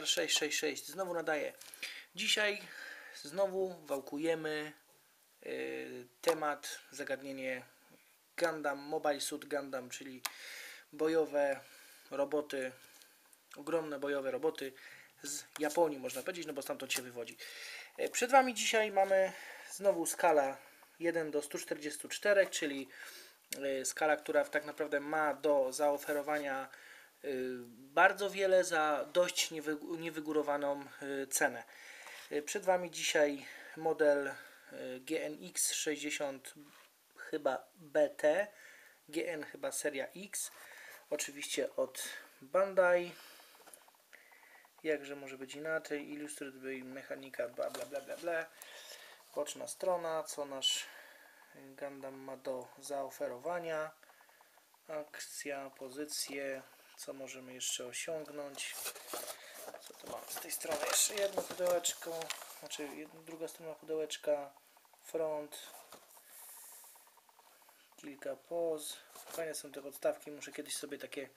Star 666 znowu nadaje. Dzisiaj znowu wałkujemy y, temat, zagadnienie Gundam, Mobile Suit Gundam, czyli bojowe roboty, ogromne bojowe roboty z Japonii, można powiedzieć, no bo stamtąd się wywodzi. Y, Przed Wami dzisiaj mamy znowu skala 1 do 144, czyli y, skala, która tak naprawdę ma do zaoferowania bardzo wiele za dość niewy- niewygórowaną y, cenę. Y, Przed Wami dzisiaj model y, GNX 60 chyba BT, GN chyba seria X, oczywiście od Bandai. Jakże może być inaczej? Illustrated by mechanika, bla bla bla bla bla. Boczna strona, co nasz Gundam ma do zaoferowania. Akcja, pozycje, co możemy jeszcze osiągnąć. Co tu mamy z tej strony? Jeszcze jedno pudełeczko, znaczy jedna, druga strona pudełeczka, front, kilka poz. Fajne są te podstawki, muszę kiedyś sobie takie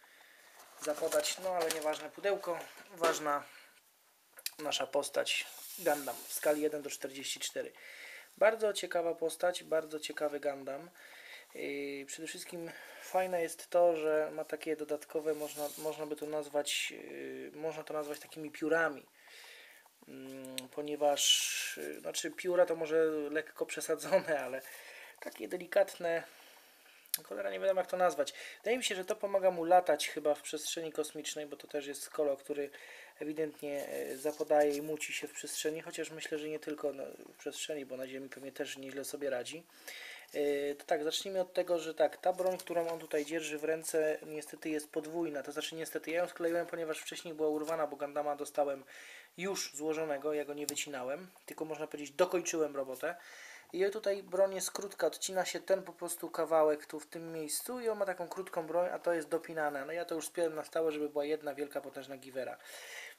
zapodać, no ale nieważne pudełko, ważna nasza postać Gundam w skali 1 do 44. Bardzo ciekawa postać, bardzo ciekawy Gundam. Yy, przede wszystkim fajne jest to, że ma takie dodatkowe, można, można by to nazwać, yy, można to nazwać takimi piórami. Mm, ponieważ, yy, znaczy pióra to może lekko przesadzone, ale takie delikatne, cholera nie wiadomo jak to nazwać. Wydaje mi się, że to pomaga mu latać chyba w przestrzeni kosmicznej, bo to też jest kolor, który ewidentnie e, zapodaje i muci się w przestrzeni, chociaż myślę, że nie tylko w przestrzeni, bo na Ziemi pewnie też nieźle sobie radzi. E, To tak, zacznijmy od tego, że tak, ta broń, którą on tutaj dzierży w ręce, niestety jest podwójna. To znaczy, niestety, ja ją skleiłem, ponieważ wcześniej była urwana, bo Gandama dostałem już złożonego, ja go nie wycinałem, tylko można powiedzieć, dokończyłem robotę. I tutaj broń jest krótka, odcina się ten po prostu kawałek tu w tym miejscu i on ma taką krótką broń, a to jest dopinane. No ja to już spiąłem na stałe, żeby była jedna wielka, potężna giwera.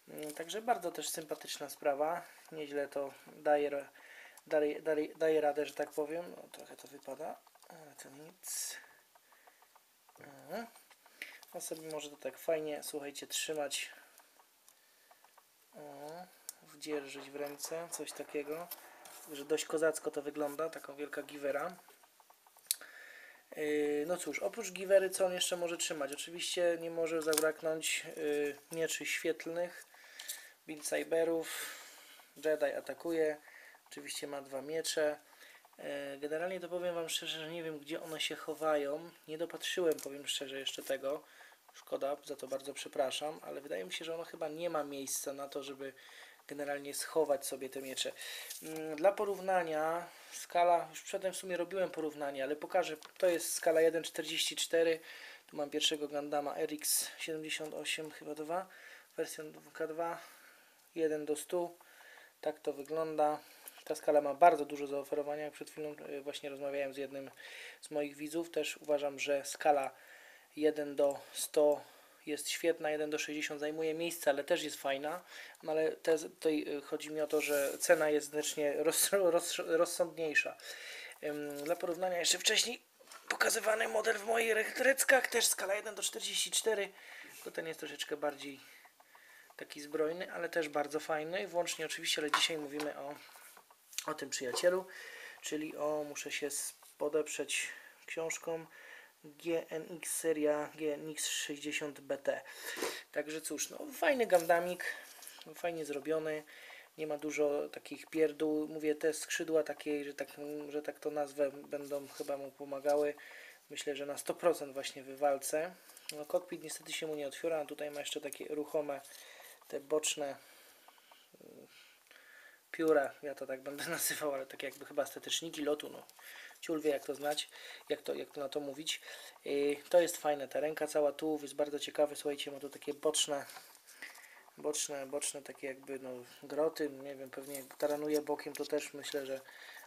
Mm, Także bardzo też sympatyczna sprawa. Nieźle to daje, ra- daje, daje, radę, że tak powiem. No, trochę to wypada, ale to nic. Mhm. On sobie może to tak fajnie, słuchajcie, trzymać. O, wdzierżyć w ręce, coś takiego. Że dość kozacko to wygląda, taką wielka giwera. Yy, No cóż, oprócz giwery, co on jeszcze może trzymać? Oczywiście nie może zabraknąć yy, mieczy świetlnych, Beat Cyberów, Jedi atakuje, oczywiście ma dwa miecze. Yy, Generalnie to powiem Wam szczerze, że nie wiem gdzie one się chowają. Nie dopatrzyłem, powiem szczerze, jeszcze tego. Szkoda, za to bardzo przepraszam, ale wydaje mi się, że ono chyba nie ma miejsca na to, żeby generalnie schować sobie te miecze. Mm, Dla porównania, skala, już przedtem w sumie robiłem porównanie, ale pokażę, to jest skala 1.44, tu mam pierwszego Gundama RX78 chyba 2, wersja K2, 1 do 100, tak to wygląda. Ta skala ma bardzo dużo zaoferowania, przed chwilą e, właśnie rozmawiałem z jednym z moich widzów, też uważam, że skala 1 do 100 jest świetna, 1 do 60 zajmuje miejsce, ale też jest fajna. No ale te, tutaj y, chodzi mi o to, że cena jest znacznie roz, roz, rozsądniejsza. Dla porównania jeszcze wcześniej pokazywany model w moich reckach, też skala 1 do 44, to ten jest troszeczkę bardziej taki zbrojny, ale też bardzo fajny, włącznie oczywiście, ale dzisiaj mówimy o, o tym przyjacielu, czyli o, muszę się podeprzeć książką GNX seria GNX 60 BT. Także cóż, no fajny gandamik, fajnie zrobiony. Nie ma dużo takich pierdół. Mówię, te skrzydła takie, że tak, że tak to nazwę, będą chyba mu pomagały. Myślę, że na 100% właśnie w walce. No, kokpit niestety się mu nie otwiera, tutaj ma jeszcze takie ruchome, te boczne pióra, ja to tak będę nazywał, ale takie jakby chyba estetyczniki lotu, no. Ciul wie jak to znać, jak to, jak to na to mówić. Yy, to jest fajne, ta ręka cała tułów jest bardzo ciekawy, słuchajcie, ma tu takie boczne, boczne, boczne takie jakby no, groty, nie wiem, pewnie jak taranuje bokiem, to też myślę, że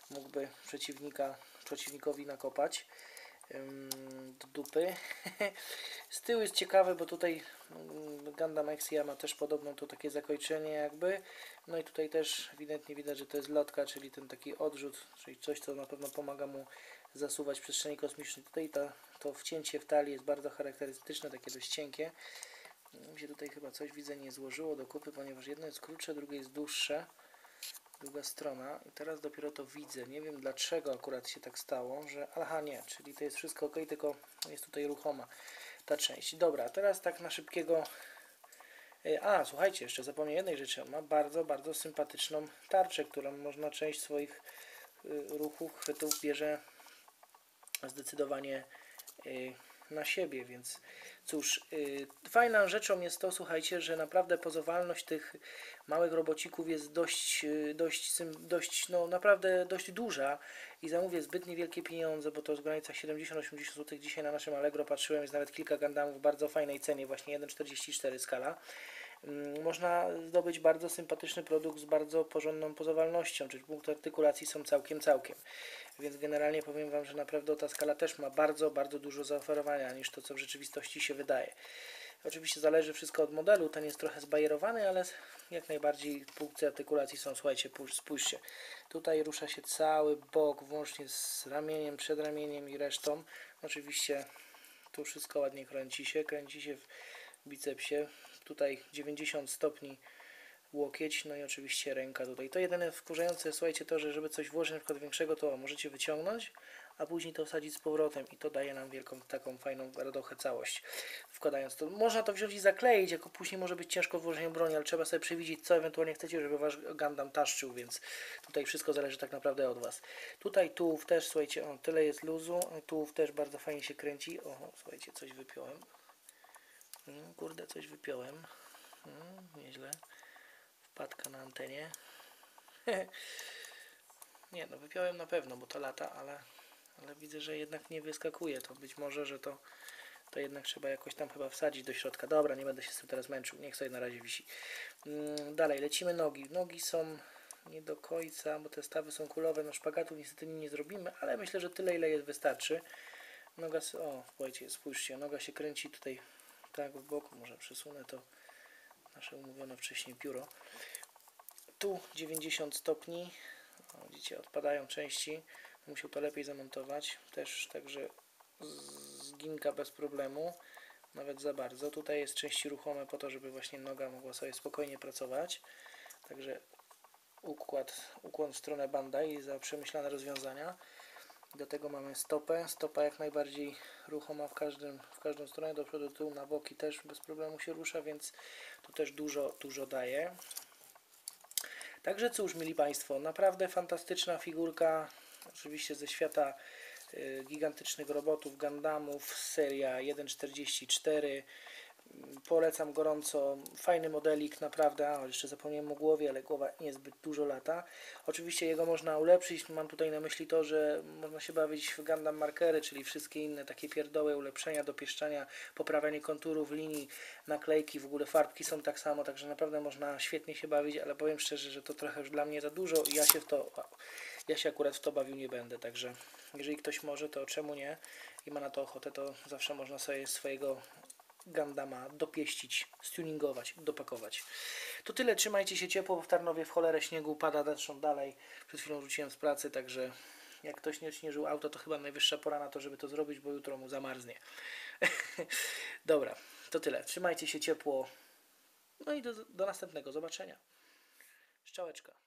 mógłby przeciwnika, przeciwnikowi nakopać do dupy. Z tyłu jest ciekawe, bo tutaj mm, Gundam Exia ma też podobną to takie zakończenie jakby. No i tutaj też ewidentnie widać, że to jest lotka, czyli ten taki odrzut, czyli coś, co na pewno pomaga mu zasuwać w przestrzeni kosmicznej. Tutaj ta, to wcięcie w talii jest bardzo charakterystyczne, takie dość cienkie. Mi się tutaj chyba coś widzę nie złożyło do kupy, ponieważ jedno jest krótsze, drugie jest dłuższe. Druga strona. I teraz dopiero to widzę. Nie wiem dlaczego akurat się tak stało, że... Aha, nie, czyli to jest wszystko ok, tylko jest tutaj ruchoma ta część. Dobra, teraz tak na szybkiego... E, A, słuchajcie, jeszcze zapomniałem jednej rzeczy. On ma bardzo, bardzo sympatyczną tarczę, którą można część swoich y, ruchów, chwytów bierze zdecydowanie y, na siebie, więc cóż, y, fajną rzeczą jest to, słuchajcie, że naprawdę pozowalność tych małych robocików jest dość, y, dość, dość no naprawdę dość duża i zamówię zbyt niewielkie pieniądze, bo to w granicach 70-80 zł. Dzisiaj na naszym Allegro patrzyłem, jest nawet kilka Gundamów w bardzo fajnej cenie, właśnie 1,44 skala. Mm, Można zdobyć bardzo sympatyczny produkt z bardzo porządną pozowalnością, czyli punkty artykulacji są całkiem, całkiem. Więc generalnie powiem Wam, że naprawdę ta skala też ma bardzo, bardzo dużo zaoferowania niż to, co w rzeczywistości się wydaje. Oczywiście zależy wszystko od modelu, ten jest trochę zbajerowany, ale jak najbardziej punkty artykulacji są, słuchajcie, pój- spójrzcie. Tutaj rusza się cały bok, włącznie z ramieniem, przedramieniem i resztą. Oczywiście tu wszystko ładnie kręci się, kręci się w bicepsie. Tutaj 90 stopni łokieć, no i oczywiście ręka tutaj. To jedyne wkurzające, słuchajcie, to, że żeby coś włożyć na przykład większego, to możecie wyciągnąć, a później to wsadzić z powrotem i to daje nam wielką taką fajną radochę całość wkładając to. Można to wziąć i zakleić, jako później może być ciężko w włożeniu broni, ale trzeba sobie przewidzieć, co ewentualnie chcecie, żeby wasz Gundam taszczył, więc tutaj wszystko zależy tak naprawdę od was. Tutaj tułów też, słuchajcie, o, tyle jest luzu, tułów też bardzo fajnie się kręci. O, słuchajcie, coś wypiąłem. Mm, kurde, coś wypiąłem. Mm, nieźle. Wpadka na antenie. nie, no wypiąłem na pewno, bo to lata, ale, ale widzę, że jednak nie wyskakuje. To być może, że to, to jednak trzeba jakoś tam chyba wsadzić do środka. Dobra, nie będę się z tym teraz męczył. Niech sobie na razie wisi. Mm, dalej, lecimy nogi. Nogi są nie do końca, bo te stawy są kulowe. No szpagatów niestety nie zrobimy, ale myślę, że tyle ile jest wystarczy. Noga, o, słuchajcie, spójrzcie, noga się kręci tutaj tak w boku, może przesunę to nasze umówione wcześniej pióro. Tu 90 stopni, o, widzicie, odpadają części, musiał to lepiej zamontować, też także zginka bez problemu, nawet za bardzo. Tutaj jest części ruchome po to, żeby właśnie noga mogła sobie spokojnie pracować, także układ, ukłon w stronę Bandai za przemyślane rozwiązania. Do tego mamy stopę. Stopa jak najbardziej ruchoma w, każdym, w każdą stronę, do przodu, do tyłu, na boki też bez problemu się rusza, więc to też dużo, dużo daje. Także cóż, mili Państwo, naprawdę fantastyczna figurka, oczywiście ze świata y, gigantycznych robotów, Gundamów, seria 1.44. Polecam gorąco, fajny modelik, naprawdę, a jeszcze zapomniałem o głowie, ale głowa niezbyt dużo lata. Oczywiście jego można ulepszyć, mam tutaj na myśli to, że można się bawić w Gundam markery, czyli wszystkie inne takie pierdoły, ulepszenia, dopieszczania, poprawianie konturów, linii, naklejki, w ogóle farbki są tak samo, także naprawdę można świetnie się bawić, ale powiem szczerze, że to trochę już dla mnie za dużo i ja się w to, ja się akurat w to bawił nie będę, także jeżeli ktoś może, to czemu nie? I ma na to ochotę, to zawsze można sobie swojego Gundama dopieścić, stuningować, dopakować. To tyle, trzymajcie się ciepło, w Tarnowie w cholerę śniegu pada deszczą dalej. Przed chwilą wróciłem z pracy, także jak ktoś nie odśnieżył auto, to chyba najwyższa pora na to, żeby to zrobić, bo jutro mu zamarznie. Dobra, to tyle. Trzymajcie się ciepło. No i do, do następnego zobaczenia. Szczałeczka.